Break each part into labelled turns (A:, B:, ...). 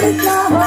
A: Africa.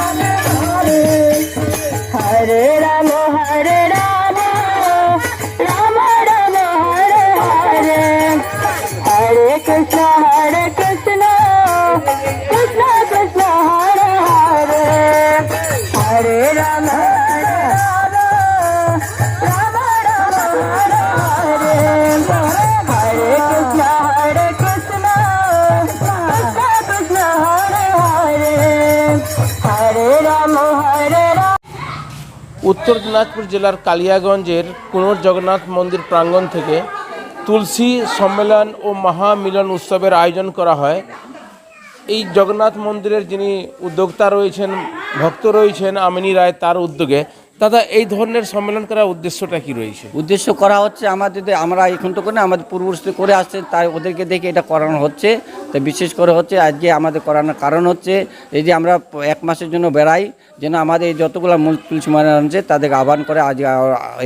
B: উত্তর দিনাজপুর জেলার কালিয়াগঞ্জের কুনোর জগন্নাথ মন্দির প্রাঙ্গণ থেকে তুলসী সম্মেলন ও মহামিলন উৎসবের আয়োজন করা হয়। এই জগন্নাথ মন্দিরের যিনি উদ্যোক্তা রয়েছেন, ভক্ত রয়েছেন আমিনী রায়, তার উদ্যোগে। দাদা, এই ধরনের সম্মেলন করার উদ্দেশ্যটা কি রয়েছে?
C: উদ্দেশ্য করা হচ্ছে আমাদের, আমরা এখন তো করে আমাদের পূর্বপুরুষদের করে আসছে তাই ওদেরকে দেখে এটা করানো হচ্ছে। তো বিশেষ করে হচ্ছে আজকে আমাদের করানোর কারণ হচ্ছে এই যে আমরা এক মাসের জন্য বেড়াই যেন আমাদের এই যতগুলো মূল তুলসী মারা আছে তাদেরকে আহ্বান করে আজ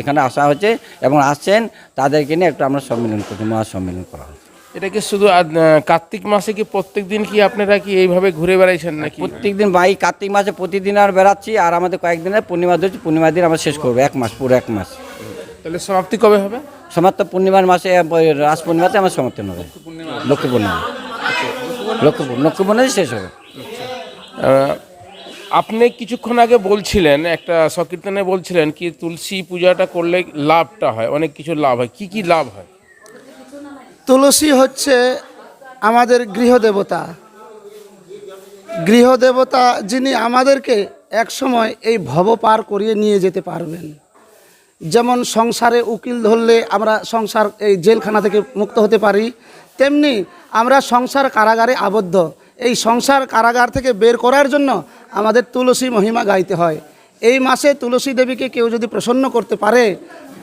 C: এখানে আসা হচ্ছে এবং আসছেন তাদেরকে নিয়ে একটু আমরা সম্মেলন করছি মহাসম্মেলন করা হচ্ছে
B: এটা কি শুধু কার্তিক মাসে কি প্রত্যেক দিন কি আপনারা কি এইভাবে ঘুরে বেড়াইছেন নাকি?
C: প্রত্যেক প্রত্যেকদিন ভাই কার্তিক মাসে প্রতিদিন আর বেড়াচ্ছি আর আমাদের কয়েকদিনের পূর্ণিমা ধরছি পূর্ণিমা দিন আমরা শেষ করব এক মাস পুরো এক মাস।
B: তাহলে সমাপ্তি কবে হবে?
C: সমাপ্ত পূর্ণিমার মাসে রাস পূর্ণিমাতে আমার সমাপ্ত হবে লক্ষ্মী পূর্ণিমা। লক্ষ্মী পূর্ণিমা লক্ষ্মী শেষ হবে।
B: আপনি কিছুক্ষণ আগে বলছিলেন একটা সকীর্তনে বলছিলেন কি তুলসী পূজাটা করলে লাভটা হয় অনেক কিছু লাভ হয়। কি কি লাভ হয়?
D: তুলসী হচ্ছে আমাদের গৃহদেবতা। গৃহদেবতা যিনি আমাদেরকে একসময় এই ভব পার করিয়ে নিয়ে যেতে পারবেন। যেমন সংসারে উকিল ধরলে আমরা সংসার এই জেলখানা থেকে মুক্ত হতে পারি তেমনি আমরা সংসার কারাগারে আবদ্ধ। এই সংসার কারাগার থেকে বের করার জন্য আমাদের তুলসী মহিমা গাইতে হয়। এই মাসে তুলসী দেবীকে কেউ যদি প্রসন্ন করতে পারে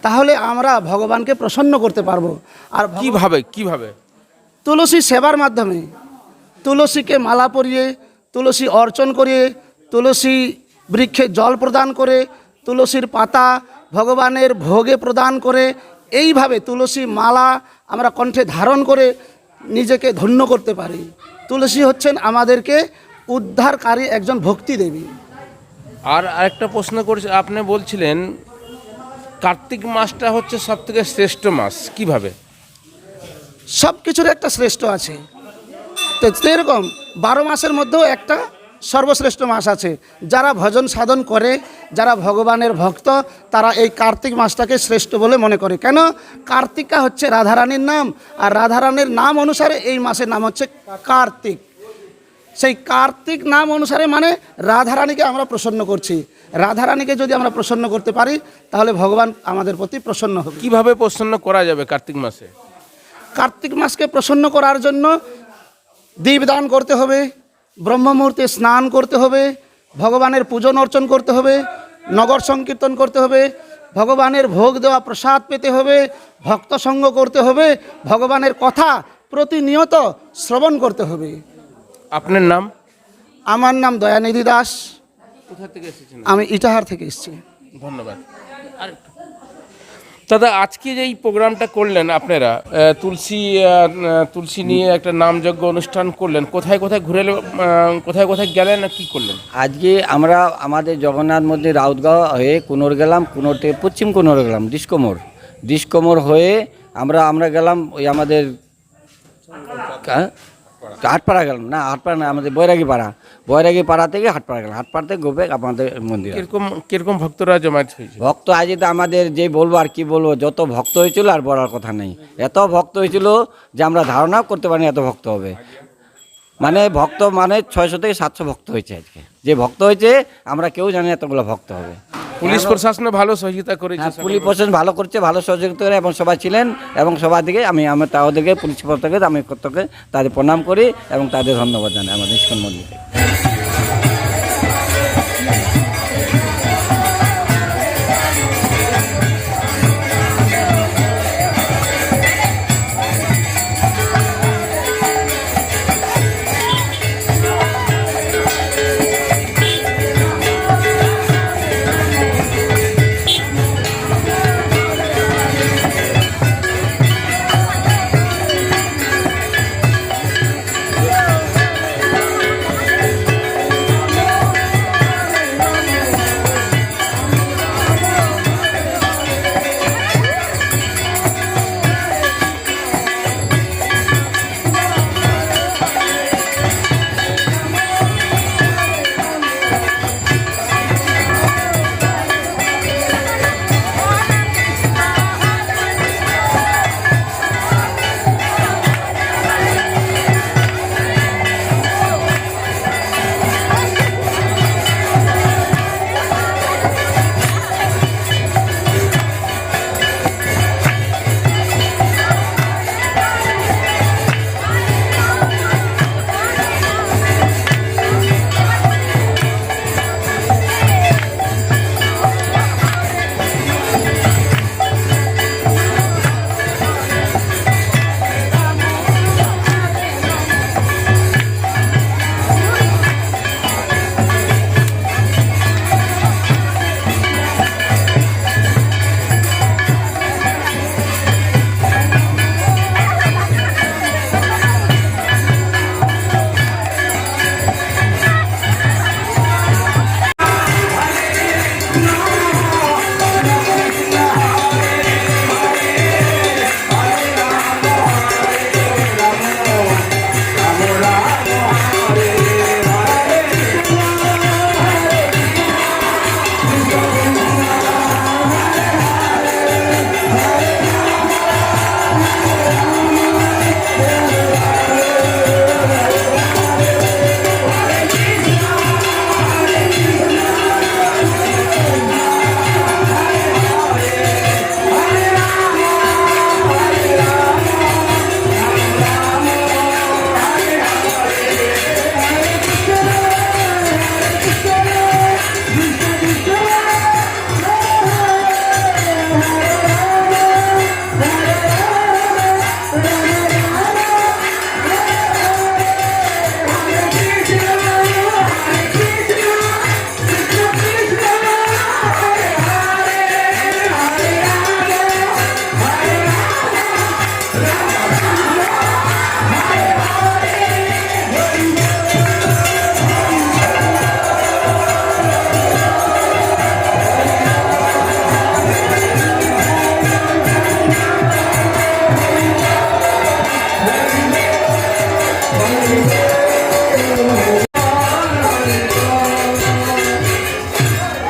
D: তাহলে আমরা ভগবানকে প্রসন্ন করতে পারব। আর
B: কীভাবে কীভাবে?
D: তুলসী সেবার মাধ্যমে তুলসীকে মালা পরিয়ে তুলসী অর্চন করিয়ে তুলসী বৃক্ষে জল প্রদান করে তুলসীর পাতা ভগবানের ভোগে প্রদান করে এইভাবে তুলসী মালা আমরা কণ্ঠে ধারণ করে নিজেকে ধন্য করতে পারি। তুলসী হচ্ছেন আমাদেরকে উদ্ধারকারী একজন ভক্তি দেবী।
B: আর আরেকটা প্রশ্ন করছে আপনি বলছিলেন কার্তিক মাসটা হচ্ছে সব থেকে শ্রেষ্ঠ মাস কীভাবে?
D: সব কিছুর একটা শ্রেষ্ঠ আছে। তো সেরকম বারো মাসের মধ্যেও একটা সর্বশ্রেষ্ঠ মাস আছে। যারা ভজন সাধন করে যারা ভগবানের ভক্ত তারা এই কার্তিক মাসটাকে শ্রেষ্ঠ বলে মনে করে। কেন? কার্তিকা হচ্ছে রাধারানীর নাম আর রাধারানীর নাম অনুসারে এই মাসের নাম হচ্ছে কার্তিক। সেই কার্তিক নাম অনুসারে মানে রাধারানীকে আমরা প্রসন্ন করছি। রাধারানীকে যদি আমরা প্রসন্ন করতে পারি তাহলে ভগবান আমাদের প্রতি প্রসন্ন হবে।
B: কীভাবে প্রসন্ন করা যাবে কার্তিক মাসে?
D: কার্তিক মাসকে প্রসন্ন করার জন্য দীপদান করতে হবে। ব্রহ্ম মুহূর্তে স্নান করতে হবে ভগবানের পূজন অর্চন করতে হবে নগর সংকীর্তন করতে হবে ভগবানের ভোগ দেওয়া প্রসাদ পেতে হবে ভক্ত সঙ্গ করতে হবে ভগবানের কথা প্রতিনিয়ত শ্রবণ করতে হবে।
B: আপনার নাম?
D: আমার নাম দয়ানিধি দাস।
B: কোথা থেকে এসেছেন?
D: আমি ইটাহার থেকে এসেছি।
B: ধন্যবাদ। দাদা, আজকে যে এই প্রোগ্রামটা করলেন আপনারা তুলসী তুলসী নিয়ে একটা নামযজ্ঞ অনুষ্ঠান করলেন, কোথায় কোথায় ঘুরে কোথায় কোথায় গেলেন না কি করলেন?
C: আজকে আমরা আমাদের জগন্নাথ মন্দির রাউতগাঁও হয়ে কুনোর গেলাম, কুনোর থেকে পশ্চিম কুনোর গেলাম ডিসকোমোর ডিসকোমোর হয়ে আমরা আমরা গেলাম ওই আমাদের হ্যাঁ? হাটপাড়া গেলাম, না হাটপাড়া না, আমাদের বৈরাগী পাড়া বৈরাগী পাড়া থেকে হাটপাড়া গেলাম। হাটপাড়া থেকে গোবেক আমাদের মন্দির
B: কীরকম কীরকম ভক্তরা জমায়েত হয়েছে?
C: ভক্ত আজ তো আমাদের যে বলব আর কি বলব যত ভক্ত হয়েছিল আর বলার কথা নেই। এত ভক্ত হয়েছিল যে আমরা ধারণাও করতে পারিনি এত ভক্ত হবে। মানে ভক্ত মানে ছয়শো থেকে সাতশো ভক্ত হয়েছে আজকে। যে ভক্ত হয়েছে আমরা কেউ জানি না এতগুলো ভক্ত হবে।
B: পুলিশ প্রশাসন ভালো সহযোগিতা করেছে
C: হ্যাঁ, পুলিশ প্রশাসন ভালো করছে ভালো সহযোগিতা করে এবং সবাই ছিলেন এবং সবার দিকে আমি আমার তাও তাদেরকে পুলিশ প্রত্যেকে আমি প্রত্যেকে তাদের প্রণাম করি এবং তাদের ধন্যবাদ জানাই আমাদের ইস্কন মন্দিরে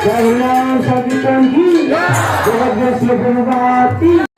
C: जय भोलेनाथ शादी की। जगत देश